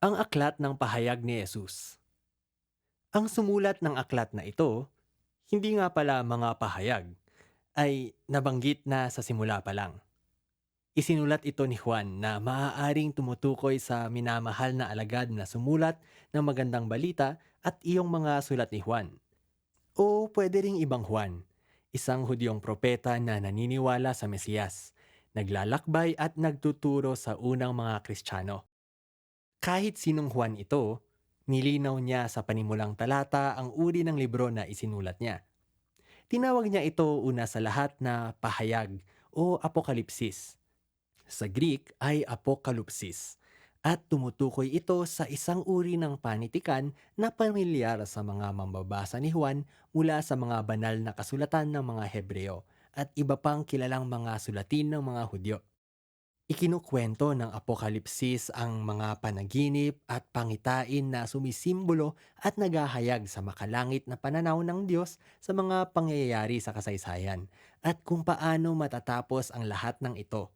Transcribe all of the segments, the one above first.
Ang aklat ng pahayag ni Jesus. Ang sumulat ng aklat na ito, hindi nga pala mga pahayag, ay nabanggit na sa simula pa lang. Isinulat ito ni Juan na maaaring tumutukoy sa minamahal na alagad na sumulat ng magandang balita at iyong mga sulat ni Juan. O pwede ring ibang Juan, isang Hudyong propeta na naniniwala sa Mesiyas, naglalakbay at nagtuturo sa unang mga Kristiyano. Kahit sinong Juan ito, nilinaw niya sa panimulang talata ang uri ng libro na isinulat niya. Tinawag niya ito una sa lahat na pahayag o apokalipsis. Sa Greek ay apokalupsis at tumutukoy ito sa isang uri ng panitikan na pamilyar sa mga mambabasa ni Juan mula sa mga banal na kasulatan ng mga Hebreo at iba pang kilalang mga sulatin ng mga Hudyo. Ikinukwento ng Apokalipsis ang mga panaginip at pangitain na sumisimbolo at naghahayag sa makalangit na pananaw ng Diyos sa mga pangyayari sa kasaysayan at kung paano matatapos ang lahat ng ito.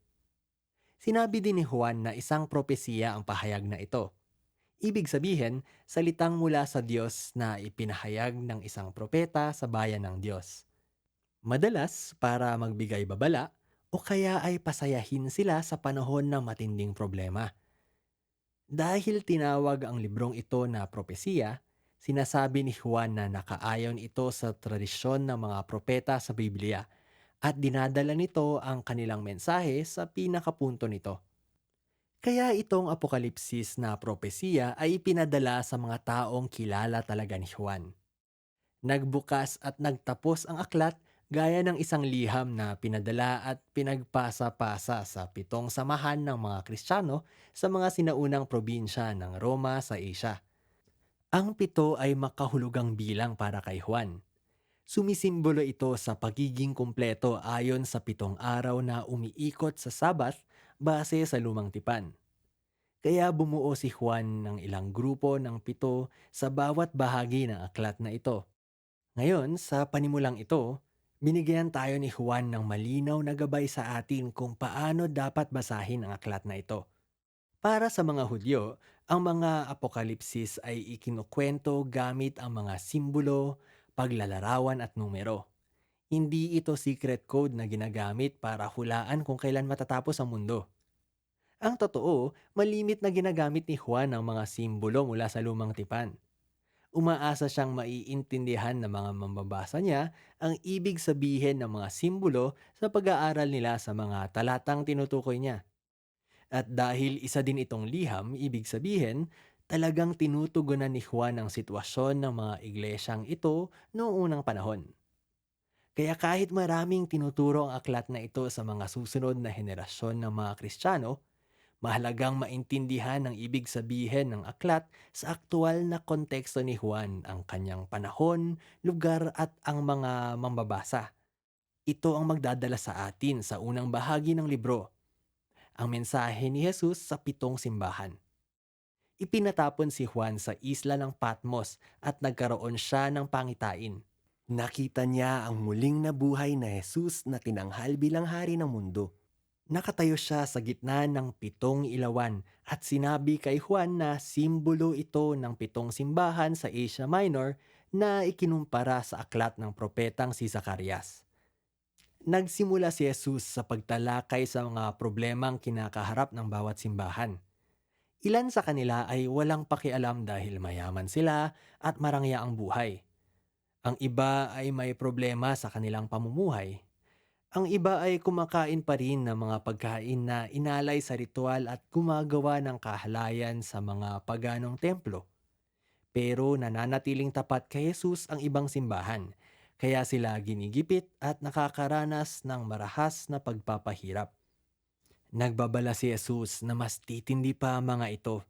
Sinabi din ni Juan na isang propesiya ang pahayag na ito. Ibig sabihin, salitang mula sa Diyos na ipinahayag ng isang propeta sa bayan ng Diyos. Madalas, para magbigay babala, o kaya ay pasayahin sila sa panahon ng matinding problema. Dahil tinawag ang librong ito na propesiya, sinasabi ni Juan na nakaayon ito sa tradisyon ng mga propeta sa Biblia at dinadala nito ang kanilang mensahe sa pinakapunto nito. Kaya itong apokalipsis na propesiya ay pinadala sa mga taong kilala talaga ni Juan. Nagbukas at nagtapos ang aklat gaya ng isang liham na pinadala at pinagpasa-pasa sa pitong samahan ng mga Kristiyano sa mga sinaunang probinsya ng Roma sa Asia. Ang pito ay makahulugang bilang para kay Juan. Sumisimbolo ito sa pagiging kumpleto ayon sa pitong araw na umiikot sa Sabath base sa lumang tipan. Kaya bumuo si Juan ng ilang grupo ng pito sa bawat bahagi ng aklat na ito. Ngayon, sa panimulang ito, Binigyan tayo ni Juan ng malinaw na gabay sa atin kung paano dapat basahin ang aklat na ito. Para sa mga Hudyo, ang mga apokalipsis ay ikinukwento gamit ang mga simbolo, paglalarawan at numero. Hindi ito secret code na ginagamit para hulaan kung kailan matatapos ang mundo. Ang totoo, malimit na ginagamit ni Juan ang mga simbolo mula sa lumang tipan umaasa siyang maiintindihan ng mga mambabasa niya ang ibig sabihin ng mga simbolo sa pag-aaral nila sa mga talatang tinutukoy niya. At dahil isa din itong liham, ibig sabihin, talagang tinutugunan ni Juan ang sitwasyon ng mga iglesyang ito noong unang panahon. Kaya kahit maraming tinuturo ang aklat na ito sa mga susunod na henerasyon ng mga Kristiyano, Mahalagang maintindihan ang ibig sabihin ng aklat sa aktual na konteksto ni Juan, ang kanyang panahon, lugar at ang mga mambabasa. Ito ang magdadala sa atin sa unang bahagi ng libro, ang mensahe ni Jesus sa pitong simbahan. Ipinatapon si Juan sa isla ng Patmos at nagkaroon siya ng pangitain. Nakita niya ang muling nabuhay na Jesus na tinanghal bilang hari ng mundo. Nakatayo siya sa gitna ng pitong ilawan at sinabi kay Juan na simbolo ito ng pitong simbahan sa Asia Minor na ikinumpara sa aklat ng propetang si Zacarias. Nagsimula si Jesus sa pagtalakay sa mga problemang kinakaharap ng bawat simbahan. Ilan sa kanila ay walang pakialam dahil mayaman sila at marangya ang buhay. Ang iba ay may problema sa kanilang pamumuhay ang iba ay kumakain pa rin ng mga pagkain na inalay sa ritual at gumagawa ng kahalayan sa mga paganong templo. Pero nananatiling tapat kay Jesus ang ibang simbahan, kaya sila ginigipit at nakakaranas ng marahas na pagpapahirap. Nagbabala si Jesus na mas titindi pa ang mga ito.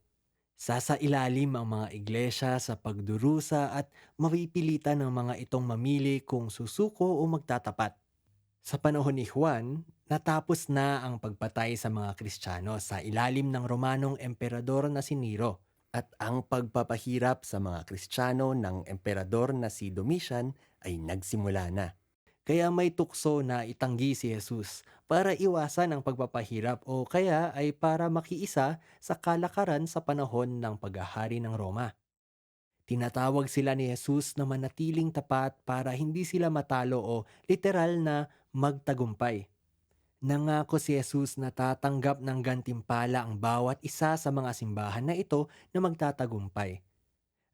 Sasa ilalim ang mga iglesia sa pagdurusa at mapipilitan ng mga itong mamili kung susuko o magtatapat. Sa panahon ni Juan, natapos na ang pagpatay sa mga Kristiyano sa ilalim ng Romanong emperador na si Nero at ang pagpapahirap sa mga Kristiyano ng emperador na si Domitian ay nagsimula na. Kaya may tukso na itanggi si Jesus para iwasan ang pagpapahirap o kaya ay para makiisa sa kalakaran sa panahon ng paghahari ng Roma. Tinatawag sila ni Jesus na manatiling tapat para hindi sila matalo o literal na magtagumpay. Nangako si Jesus na tatanggap ng gantimpala ang bawat isa sa mga simbahan na ito na magtatagumpay.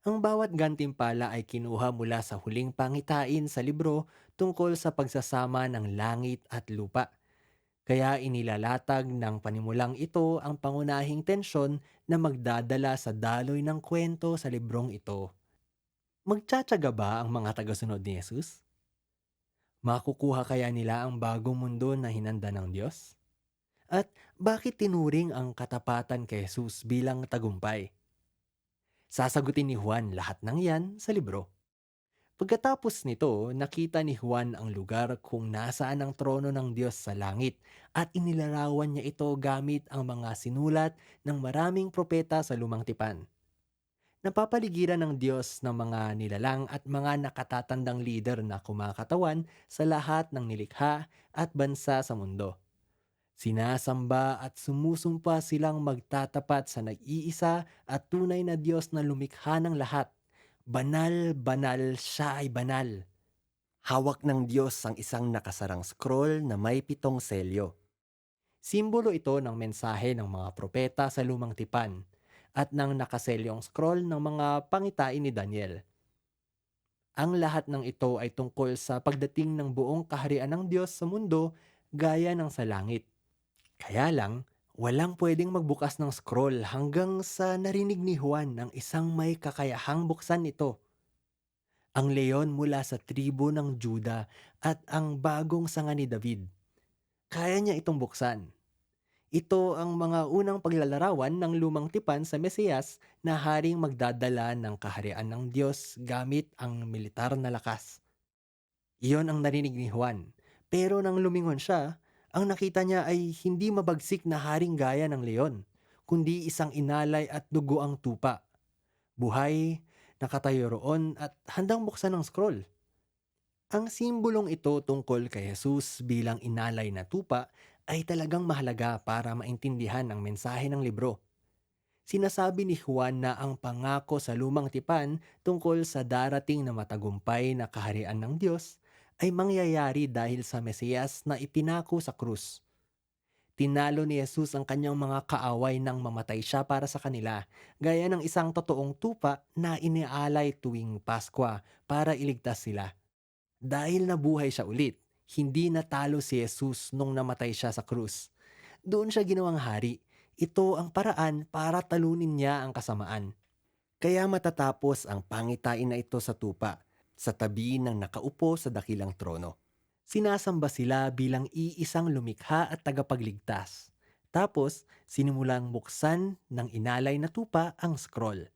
Ang bawat gantimpala ay kinuha mula sa huling pangitain sa libro tungkol sa pagsasama ng langit at lupa. Kaya inilalatag ng panimulang ito ang pangunahing tensyon na magdadala sa daloy ng kwento sa librong ito. Magtsatsaga ba ang mga tagasunod ni Jesus? Makukuha kaya nila ang bagong mundo na hinanda ng Diyos? At bakit tinuring ang katapatan kay Jesus bilang tagumpay? Sasagutin ni Juan lahat ng yan sa libro. Pagkatapos nito, nakita ni Juan ang lugar kung nasaan ang trono ng Diyos sa langit at inilarawan niya ito gamit ang mga sinulat ng maraming propeta sa lumang tipan. Napapaligiran ng Diyos ng mga nilalang at mga nakatatandang leader na kumakatawan sa lahat ng nilikha at bansa sa mundo. Sinasamba at sumusumpa silang magtatapat sa nag-iisa at tunay na Diyos na lumikha ng lahat. Banal, banal, siya ay banal. Hawak ng Diyos ang isang nakasarang scroll na may pitong selyo. Simbolo ito ng mensahe ng mga propeta sa lumang tipan at ng nakaselyong scroll ng mga pangitain ni Daniel. Ang lahat ng ito ay tungkol sa pagdating ng buong kaharian ng Diyos sa mundo gaya ng sa langit. Kaya lang, walang pwedeng magbukas ng scroll hanggang sa narinig ni Juan ng isang may kakayahang buksan ito. Ang leon mula sa tribo ng Juda at ang bagong sanga ni David. Kaya niya itong buksan. Ito ang mga unang paglalarawan ng lumang tipan sa Mesiyas na haring magdadala ng kaharian ng Diyos gamit ang militar na lakas. Iyon ang narinig ni Juan. Pero nang lumingon siya, ang nakita niya ay hindi mabagsik na haring gaya ng leon, kundi isang inalay at dugo ang tupa. Buhay, nakatayo roon at handang buksan ng scroll. Ang simbolong ito tungkol kay Jesus bilang inalay na tupa ay talagang mahalaga para maintindihan ang mensahe ng libro. Sinasabi ni Juan na ang pangako sa lumang tipan tungkol sa darating na matagumpay na kaharian ng Diyos ay mangyayari dahil sa Mesiyas na ipinako sa krus. Tinalo ni Jesus ang kanyang mga kaaway nang mamatay siya para sa kanila, gaya ng isang totoong tupa na inialay tuwing Paskwa para iligtas sila. Dahil nabuhay siya ulit, hindi natalo si Jesus nung namatay siya sa krus. Doon siya ginawang hari. Ito ang paraan para talunin niya ang kasamaan. Kaya matatapos ang pangitain na ito sa tupa, sa tabi ng nakaupo sa dakilang trono. Sinasamba sila bilang iisang lumikha at tagapagligtas. Tapos, sinimulang buksan ng inalay na tupa ang scroll.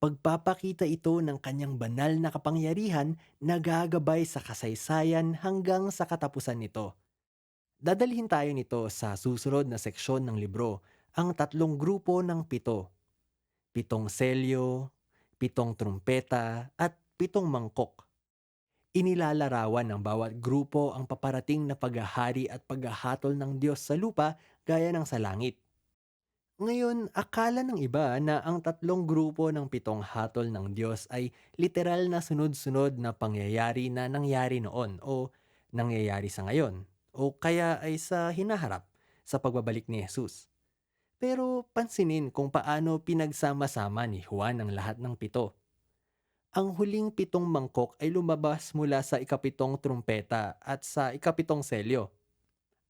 Pagpapakita ito ng kanyang banal na kapangyarihan na gagabay sa kasaysayan hanggang sa katapusan nito. Dadalhin tayo nito sa susunod na seksyon ng libro, ang tatlong grupo ng pito. Pitong selyo, pitong trumpeta, at pitong mangkok. Inilalarawan ng bawat grupo ang paparating na paghahari at paghahatol ng Diyos sa lupa gaya ng sa langit. Ngayon, akala ng iba na ang tatlong grupo ng pitong hatol ng Diyos ay literal na sunod-sunod na pangyayari na nangyari noon o nangyayari sa ngayon o kaya ay sa hinaharap sa pagbabalik ni Jesus. Pero pansinin kung paano pinagsama-sama ni Juan ang lahat ng pito. Ang huling pitong mangkok ay lumabas mula sa ikapitong trumpeta at sa ikapitong selyo.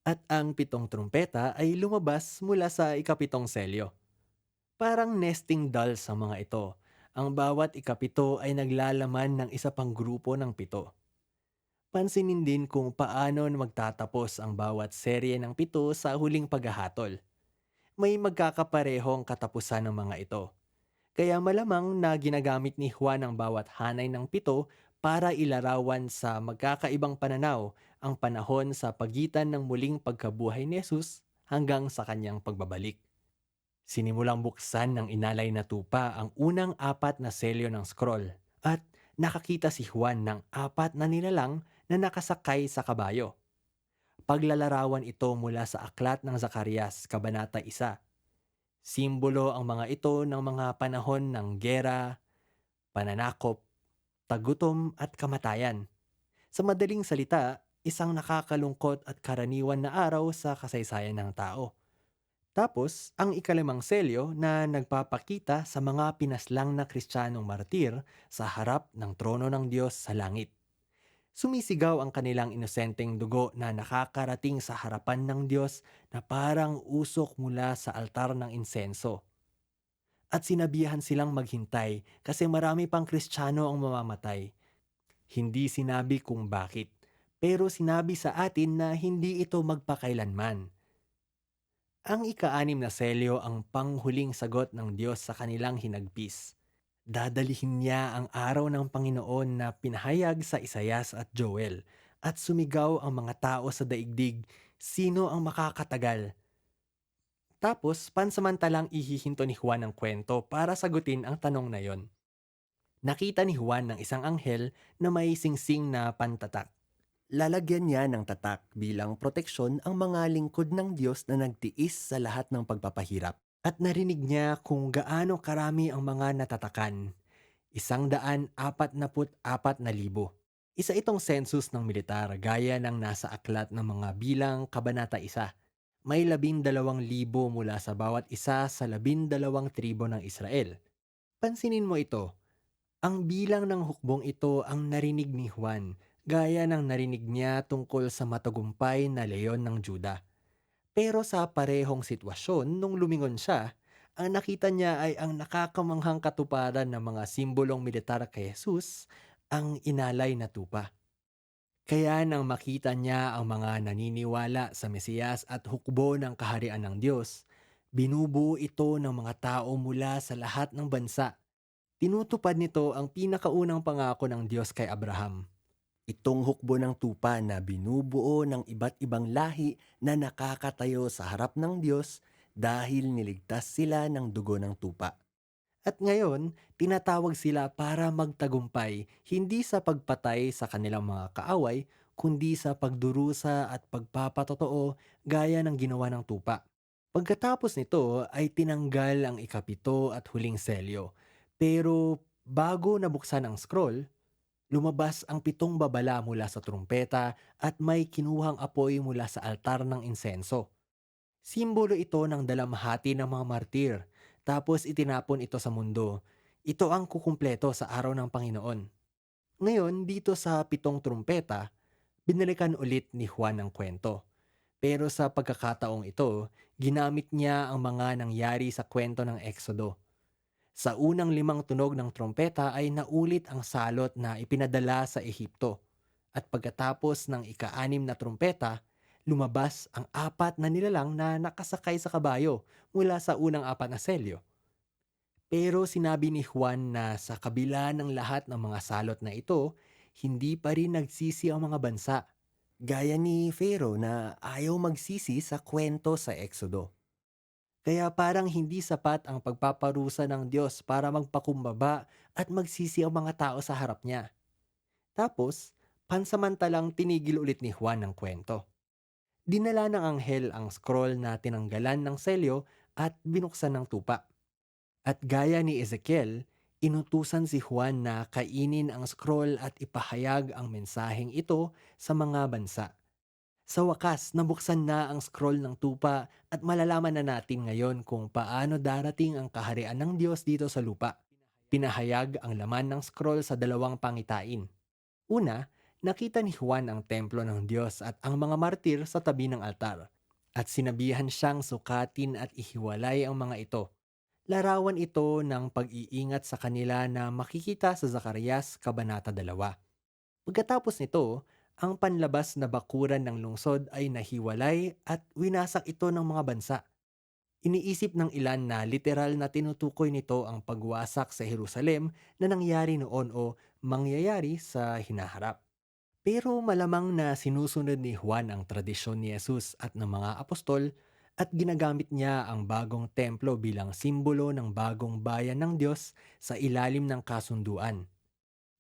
At ang pitong trumpeta ay lumabas mula sa ikapitong selyo. Parang nesting dolls sa mga ito. Ang bawat ikapito ay naglalaman ng isa pang grupo ng pito. Pansinin din kung paano magtatapos ang bawat serye ng pito sa huling paghahatol. May magkakaparehong katapusan ng mga ito. Kaya malamang na ginagamit ni Juan ang bawat hanay ng pito para ilarawan sa magkakaibang pananaw ang panahon sa pagitan ng muling pagkabuhay ni Jesus hanggang sa kanyang pagbabalik. Sinimulang buksan ng inalay na tupa ang unang apat na selyo ng scroll at nakakita si Juan ng apat na nilalang na nakasakay sa kabayo. Paglalarawan ito mula sa aklat ng Zacarias, Kabanata 1. Simbolo ang mga ito ng mga panahon ng gera, pananakop, tagutom at kamatayan. Sa madaling salita, isang nakakalungkot at karaniwan na araw sa kasaysayan ng tao. Tapos, ang ikalimang selyo na nagpapakita sa mga pinaslang na kristyanong martir sa harap ng trono ng Diyos sa langit. Sumisigaw ang kanilang inosenteng dugo na nakakarating sa harapan ng Diyos na parang usok mula sa altar ng insenso. At sinabihan silang maghintay kasi marami pang kristyano ang mamamatay. Hindi sinabi kung bakit, pero sinabi sa atin na hindi ito magpakailanman. Ang ika-anim na selyo ang panghuling sagot ng Diyos sa kanilang hinagpis. Dadalihin niya ang araw ng Panginoon na pinahayag sa Isayas at Joel at sumigaw ang mga tao sa daigdig, sino ang makakatagal? Tapos, pansamantalang ihihinto ni Juan ang kwento para sagutin ang tanong na yon. Nakita ni Juan ng isang anghel na may singsing na pantatak. Lalagyan niya ng tatak bilang proteksyon ang mga lingkod ng Diyos na nagtiis sa lahat ng pagpapahirap. At narinig niya kung gaano karami ang mga natatakan. Isang daan apat na put apat na libo. Isa itong census ng militar gaya ng nasa aklat ng mga bilang kabanata isa. May labindalawang libo mula sa bawat isa sa labindalawang tribo ng Israel. Pansinin mo ito. Ang bilang ng hukbong ito ang narinig ni Juan gaya ng narinig niya tungkol sa matagumpay na leon ng Juda. Pero sa parehong sitwasyon, nung lumingon siya, ang nakita niya ay ang nakakamanghang katuparan ng mga simbolong militar kay Jesus, ang inalay na tupa. Kaya nang makita niya ang mga naniniwala sa Mesiyas at hukbo ng kaharian ng Diyos, binubuo ito ng mga tao mula sa lahat ng bansa. Tinutupad nito ang pinakaunang pangako ng Diyos kay Abraham. Itong hukbo ng tupa na binubuo ng iba't ibang lahi na nakakatayo sa harap ng Diyos dahil niligtas sila ng dugo ng tupa. At ngayon, tinatawag sila para magtagumpay hindi sa pagpatay sa kanilang mga kaaway, kundi sa pagdurusa at pagpapatotoo gaya ng ginawa ng tupa. Pagkatapos nito ay tinanggal ang ikapito at huling selyo. Pero bago nabuksan ang scroll, lumabas ang pitong babala mula sa trumpeta at may kinuhang apoy mula sa altar ng insenso. Simbolo ito ng dalamhati ng mga martir, tapos itinapon ito sa mundo. Ito ang kukumpleto sa araw ng Panginoon. Ngayon, dito sa pitong trumpeta, binalikan ulit ni Juan ang kwento. Pero sa pagkakataong ito, ginamit niya ang mga nangyari sa kwento ng Exodo. Sa unang limang tunog ng trompeta ay naulit ang salot na ipinadala sa Ehipto. At pagkatapos ng ika-anim na trompeta, lumabas ang apat na nilalang na nakasakay sa kabayo mula sa unang apat na selyo. Pero sinabi ni Juan na sa kabila ng lahat ng mga salot na ito, hindi pa rin nagsisi ang mga bansa. Gaya ni Pharaoh na ayaw magsisi sa kwento sa Exodo. Kaya parang hindi sapat ang pagpaparusa ng Diyos para magpakumbaba at magsisi ang mga tao sa harap niya. Tapos, pansamantalang tinigil ulit ni Juan ang kwento. Dinala ng anghel ang scroll na tinanggalan ng selyo at binuksan ng tupa. At gaya ni Ezekiel, inutusan si Juan na kainin ang scroll at ipahayag ang mensaheng ito sa mga bansa. Sa wakas, nabuksan na ang scroll ng tupa at malalaman na natin ngayon kung paano darating ang kaharian ng Diyos dito sa lupa. Pinahayag ang laman ng scroll sa dalawang pangitain. Una, nakita ni Juan ang templo ng Diyos at ang mga martir sa tabi ng altar. At sinabihan siyang sukatin at ihiwalay ang mga ito. Larawan ito ng pag-iingat sa kanila na makikita sa Zacarias, Kabanata 2. Pagkatapos nito, ang panlabas na bakuran ng lungsod ay nahiwalay at winasak ito ng mga bansa. Iniisip ng ilan na literal na tinutukoy nito ang pagwasak sa Jerusalem na nangyari noon o mangyayari sa hinaharap. Pero malamang na sinusunod ni Juan ang tradisyon ni Jesus at ng mga apostol at ginagamit niya ang bagong templo bilang simbolo ng bagong bayan ng Diyos sa ilalim ng kasunduan.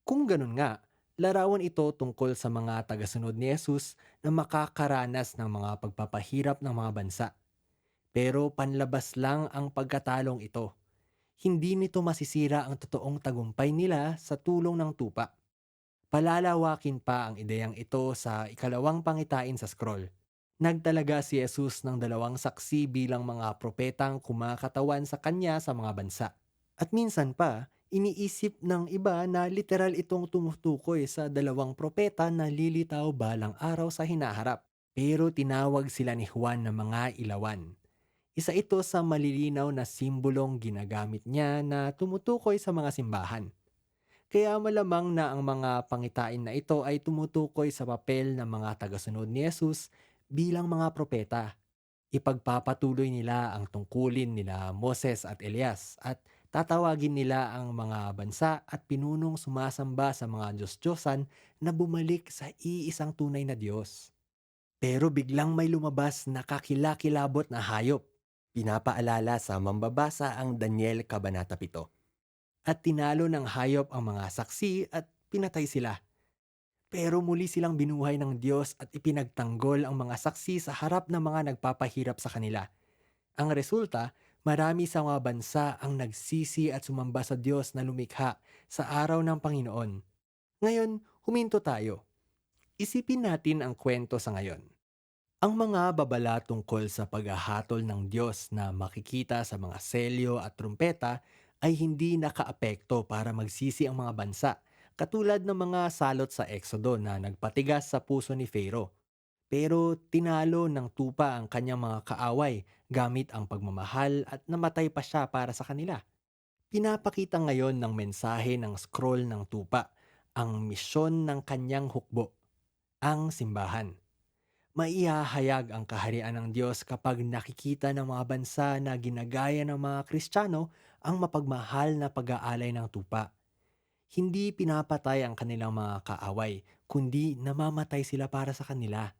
Kung ganun nga, Larawan ito tungkol sa mga tagasunod ni Jesus na makakaranas ng mga pagpapahirap ng mga bansa. Pero panlabas lang ang pagkatalong ito. Hindi nito masisira ang totoong tagumpay nila sa tulong ng tupa. Palalawakin pa ang ideyang ito sa ikalawang pangitain sa scroll. Nagtalaga si Jesus ng dalawang saksi bilang mga propetang kumakatawan sa kanya sa mga bansa. At minsan pa, iniisip ng iba na literal itong tumutukoy sa dalawang propeta na lilitaw balang araw sa hinaharap. Pero tinawag sila ni Juan na mga ilawan. Isa ito sa malilinaw na simbolong ginagamit niya na tumutukoy sa mga simbahan. Kaya malamang na ang mga pangitain na ito ay tumutukoy sa papel ng mga tagasunod ni Jesus bilang mga propeta. Ipagpapatuloy nila ang tungkulin nila Moses at Elias at tatawagin nila ang mga bansa at pinunong sumasamba sa mga Diyos-Diyosan na bumalik sa iisang tunay na Diyos. Pero biglang may lumabas na kakilakilabot na hayop Pinapaalala sa mambabasa ang Daniel Kabanata 7. at tinalo ng hayop ang mga saksi at pinatay sila. Pero muli silang binuhay ng Diyos at ipinagtanggol ang mga saksi sa harap ng mga nagpapahirap sa kanila. Ang resulta, marami sa mga bansa ang nagsisi at sumamba sa Diyos na lumikha sa araw ng Panginoon. Ngayon, huminto tayo. Isipin natin ang kwento sa ngayon. Ang mga babala tungkol sa paghahatol ng Diyos na makikita sa mga selyo at trumpeta ay hindi nakaapekto para magsisi ang mga bansa, katulad ng mga salot sa Exodo na nagpatigas sa puso ni Pharaoh. Pero tinalo ng tupa ang kanyang mga kaaway gamit ang pagmamahal at namatay pa siya para sa kanila. Pinapakita ngayon ng mensahe ng scroll ng tupa ang misyon ng kanyang hukbo, ang simbahan. Maihahayag ang kaharian ng Diyos kapag nakikita ng mga bansa na ginagaya ng mga Kristiyano ang mapagmahal na pag-aalay ng tupa. Hindi pinapatay ang kanilang mga kaaway, kundi namamatay sila para sa kanila.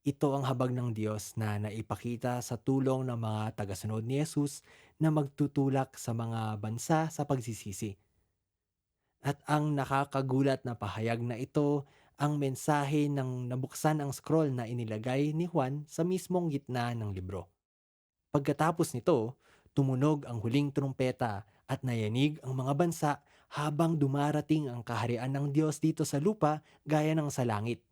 Ito ang habag ng Diyos na naipakita sa tulong ng mga tagasunod ni Jesus na magtutulak sa mga bansa sa pagsisisi. At ang nakakagulat na pahayag na ito ang mensahe ng nabuksan ang scroll na inilagay ni Juan sa mismong gitna ng libro. Pagkatapos nito, tumunog ang huling trumpeta at nayanig ang mga bansa habang dumarating ang kaharian ng Diyos dito sa lupa gaya ng sa langit.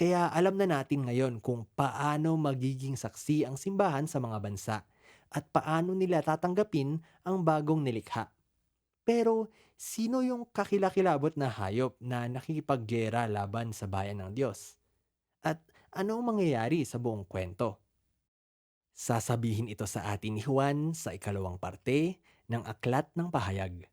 Kaya alam na natin ngayon kung paano magiging saksi ang simbahan sa mga bansa at paano nila tatanggapin ang bagong nilikha. Pero sino yung kakilakilabot na hayop na nakikipaggera laban sa bayan ng Diyos? At ano ang mangyayari sa buong kwento? Sasabihin ito sa atin ni Juan sa ikalawang parte ng Aklat ng Pahayag.